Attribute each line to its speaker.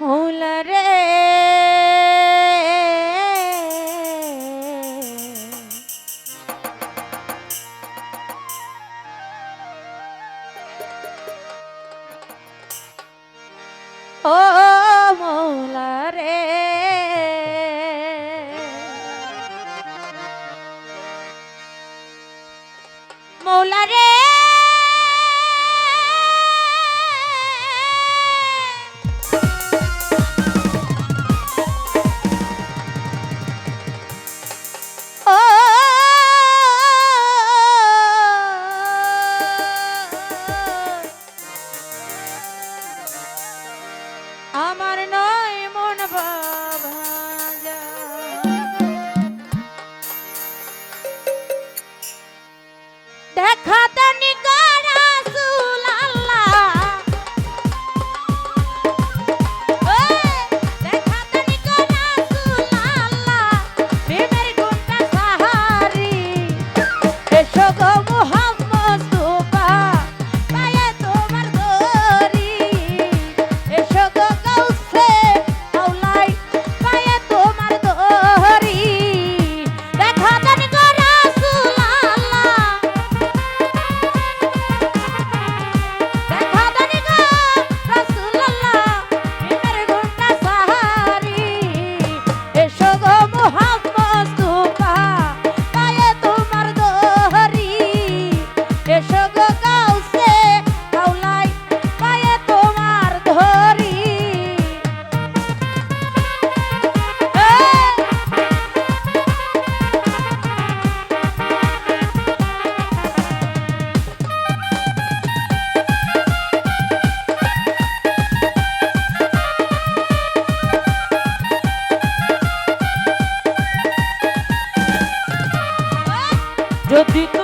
Speaker 1: মৌলা রে। ও মৌলা রে। মৌলা রে। up